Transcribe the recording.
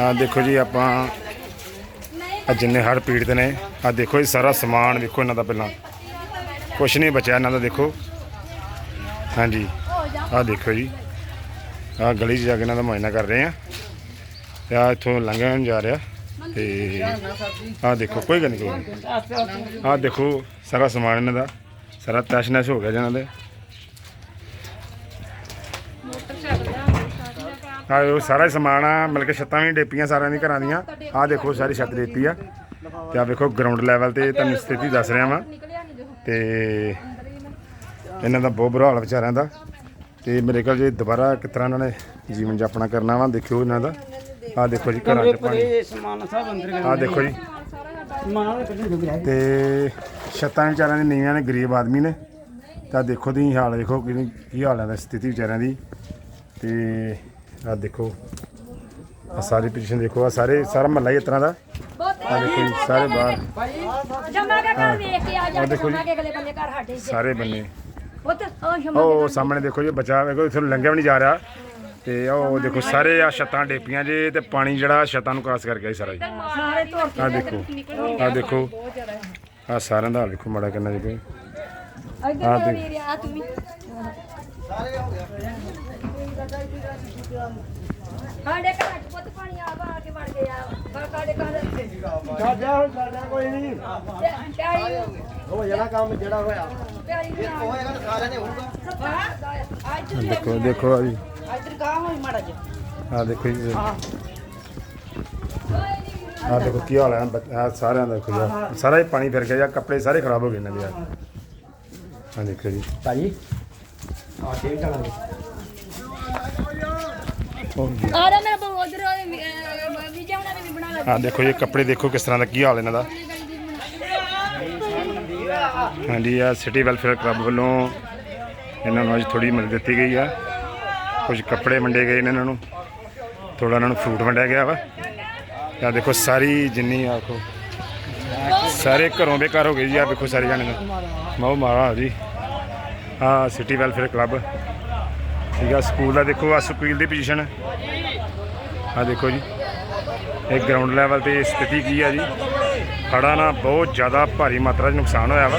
ਆ ਦੇਖੋ ਜੀ, ਆਪਾਂ ਆ ਜਿੰਨੇ ਹੜ ਪੀੜਤ ਨੇ ਆ ਦੇਖੋ ਜੀ, ਸਾਰਾ ਸਮਾਨ ਵੇਖੋ ਇਹਨਾਂ ਦਾ ਪਹਿਲਾਂ। ਕੁਛ ਨਹੀਂ ਬਚਿਆ ਇਹਨਾਂ ਦਾ, ਦੇਖੋ। ਹਾਂਜੀ ਆ ਦੇਖੋ ਜੀ ਆ ਗਲੀ 'ਚ ਜਾ ਕੇ ਇਹਨਾਂ ਦਾ ਮੁਆਇਨਾ ਕਰ ਰਹੇ ਆ। ਤੇ ਆ ਇੱਥੋਂ ਲੰਘਣ ਜਾ ਰਿਹਾ। ਤੇ ਆ ਦੇਖੋ, ਕੋਈ ਗੱਲ ਨਹੀਂ, ਕੋਈ ਗੱਲ ਆ ਦੇਖੋ, ਸਾਰਾ ਸਮਾਨ ਇਹਨਾਂ ਦਾ, ਸਾਰਾ ਤੈਸ਼ ਨੈਸ਼ ਹੋ ਗਿਆ ਜੀ ਇਹਨਾਂ ਦੇ। ਆ ਉਹ ਸਾਰਾ ਹੀ ਸਮਾਨ ਆ, ਮਤਲਬ ਕਿ ਛੱਤਾਂ ਵੀ ਡੇਪੀਆਂ ਸਾਰਿਆਂ ਦੀ ਘਰਾਂ ਦੀਆਂ। ਆ ਦੇਖੋ, ਸਾਰੀ ਛੱਤ ਡੇਪੀ ਆ। ਤੇ ਆ ਵੇਖੋ ਗਰਾਊਂਡ ਲੈਵਲ ਤੇ ਤੁਹਾਨੂੰ ਸਥਿਤੀ ਦੱਸ ਰਿਹਾ ਵਾਂ। ਤੇ ਇਹਨਾਂ ਦਾ ਬਹੁਤ ਬੁਰਾ ਹਾਲ ਵਿਚਾਰਿਆਂ ਦਾ। ਤੇ ਮੇਰੇ ਕੋਲ ਜੇ ਦੁਬਾਰਾ ਕਿਸ ਤਰ੍ਹਾਂ ਇਹਨਾਂ ਨੇ ਜੀਵਨ ਜਾਪਣਾ ਕਰਨਾ ਵਾ, ਦੇਖਿਓ ਇਹਨਾਂ ਦਾ। ਆ ਦੇਖੋ ਜੀ, ਘਰਾਂ 'ਚ ਪਾਣੀ। ਆ ਦੇਖੋ ਜੀ। ਸਮਾਨ ਤੇ ਛੱਤਾਂ ਵਿਚਾਰਿਆਂ ਦੀ ਨੀਵੀਆਂ ਨੇ, ਗਰੀਬ ਆਦਮੀ ਨੇ। ਤਾਂ ਦੇਖੋ ਦੀ ਹਾਲ ਦੇਖੋ ਕਿੰਨੀ ਕੀ ਹਾਲ ਹੈ ਸਥਿਤੀ ਵਿਚਾਰਿਆਂ ਦੀ। ਤੇ ਆ ਦੇਖੋ ਆ ਸਾਰੀ ਪੋਜੀਸ਼ਨ ਦੇਖੋ ਆ ਸਾਰੇ ਸਾਰਾ ਮਹੱਲਾ ਹੀ ਇਸ ਤਰ੍ਹਾਂ ਦਾ। ਆ ਦੇਖੋ ਜੀ ਸਾਰੇ ਬਾਹਰ। ਜਮਾ ਕੇ ਘਰ ਵੇਖ ਕੇ ਆ ਜਾ ਆਹ ਕੇ ਦੇਖੋ ਜੀ। ਜਮਾ ਕੇ ਅਗਲੇ ਬੰਦੇ ਘਰ ਸਾਡੇ ਸਾਰੇ ਬੰਨੇ। ਉਹ ਤੇ ਉਹ ਜਮਾ ਉਹ ਸਾਹਮਣੇ ਦੇਖੋ ਜੀ ਬੱਚਾ ਵੇਖੋ ਇੱਥੋਂ ਲੰਘਿਆ ਵੀ ਨਹੀਂ ਜਾ ਰਿਹਾ। ਤੇ ਉਹ ਦੇਖੋ ਸਾਰੇ ਆ ਛੱਤਾਂ ਡੇਪੀਆਂ ਜੇ ਤੇ ਪਾਣੀ ਜਿਹੜਾ ਛੱਤਾਂ ਨੂੰ ਕ੍ਰਾਸ ਕਰ ਗਿਆ ਜੀ। ਸਾਰਾ ਜੀ ਸਾਰੇ ਆ ਦੇਖੋ ਆ। ਦੇਖੋ। ਆ ਸਾਰਿਆਂ ਦਾ ਹਾਲ ਦੇਖੋ ਮਾੜਾ ਕਿੰਨਾ ਜੀ ਕੋਈ ਇੱਧਰ ਆਹ ਆ ਦੇਖ। ਵੀਰ ਆ ਤੂੰ ਵੀ। ਸਾਡੇ ਘਰ ਚ ਪੁੱਤ ਪਾਣੀ ਆ ਆ ਕੇ ਵੜ ਗਿਆ। ਬਾ ਸਾਡੇ ਘਰ ਸਾਡਾ ਹੁਣ ਸਾਡਾ ਕੋਈ ਨਹੀਂ। ਪਿਆਰੀ ਉਹ ਜਿਹੜਾ ਕੰਮ ਜਿਹੜਾ ਹੋਇਆ। ਪਿਆਰੀ ਹੋਏਗਾ ਤਾਂ ਸਾਰਿਆਂ ਨੇ ਹੋਊਗਾ। ਅੱਜ ਦੇਖੋ ਦੇਖੋ ਆ ਜੀ। ਇੱਧਰ ਗਾਹ ਹੋਈ ਮਾੜਾ ਜਿਹਾ। ਆ ਦੇਖੋ ਜੀ। ਆ ਦੇਖੋ ਕੀ ਹਾਲ ਹੈ ਸਾਰਿਆਂ ਦਾ ਦੇਖੋ ਸਾਰਾ ਹੀ ਪਾਣੀ ਫਿਰ ਗਿਆ ਜਾਂ ਕੱਪੜੇ ਸਾਰੇ ਖਰਾਬ ਹੋ ਗਏ ਇਹਨਾਂ ਦੇ ਯਾਰ ਆ ਦੇਖੋ ਜੀ ਭਾਜੀ ਆ ਉਹ ਜੀ। ਆ ਰਿਹਾ ਮੇਰਾ ਬਹੁ ਉਧਰ ਵੀ ਜਾਣਾ ਵੀ ਬਣਾ ਲੈ ਆਹ ਦੇਖੋ ਜੀ ਕੱਪੜੇ ਦੇਖੋ ਕਿਸ ਤਰ੍ਹਾਂ ਦਾ ਕੀ ਹਾਲ ਇਹਨਾਂ ਦਾ ਹਾਂਜੀ ਆ ਸਿਟੀ ਵੈਲਫੇਅਰ ਕਲੱਬ ਵੱਲੋਂ ਇਹਨਾਂ ਨੂੰ ਅੱਜ ਥੋੜੀ ਮਦਦ ਦਿੱਤੀ ਗਈ ਆ ਕੁਝ ਕੱਪੜੇ ਵੰਡੇ ਗਏ ਨੇ ਇਹਨਾਂ ਨੂੰ ਥੋੜਾ ਇਹਨਾਂ ਨੂੰ ਫਰੂਟ ਵੰਡਿਆ ਗਿਆ ਵਾ ਆ ਦੇਖੋ ਸਾਰੀ ਜਿੰਨੀ ਆਖੋ ਸਾਰੇ ਘਰੋਂ ਬੇਕਾਰ ਹੋ ਗਏ ਜੀ ਆ ਵੇਖੋ ਸਾਰੇ ਜਾਣੇ ਦਾ ਮਾਓ ਮਾਰਾ ਜੀ। ਆ ਸਿਟੀ ਵੈਲਫੇਅਰ ਕਲੱਬ ਠੀਕ ਆ, ਸਕੂਲ ਦਾ ਦੇਖੋ ਆ ਸਕੂਲ ਦੀ ਪੋਜੀਸ਼ਨ ਆ ਦੇਖੋ ਜੀ। ਇਹ ਗਰਾਊਂਡ ਲੈਵਲ ਤੇ ਸਥਿਤੀ ਕੀ ਆ ਜੀ? ਹੜ੍ਹਾਂ ਨਾਲ ਬਹੁਤ ਜ਼ਿਆਦਾ ਭਾਰੀ ਮਾਤਰਾ 'ਚ ਨੁਕਸਾਨ ਹੋਇਆ ਵਾ।